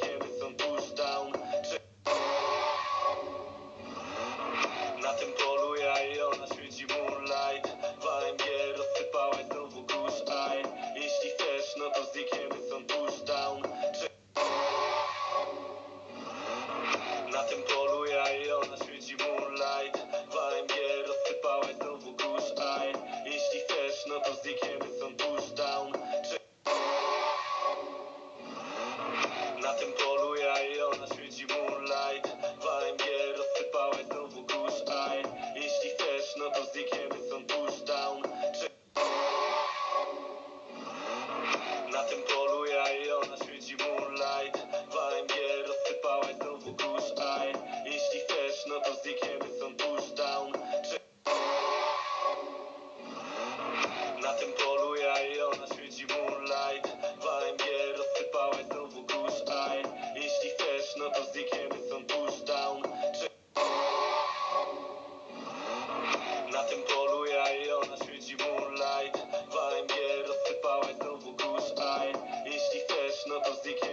kiedy są touchdown czy... Na tym polu ja i ona świeci moonlight. W AMG rozsypałeś znowu gush eye Jeśli chcesz, no to z tym polu ja i ona świeci moonlight W AMG rozsypałaś znowu kurz aj. Jeśli chcesz, no to znikniemy stąd push down. Czy... Na tym polu ja i ona świeci moonlight W AMG rozsypałaś znowu kurz aj. Jeśli chcesz, no to znikniemy stąd push Musik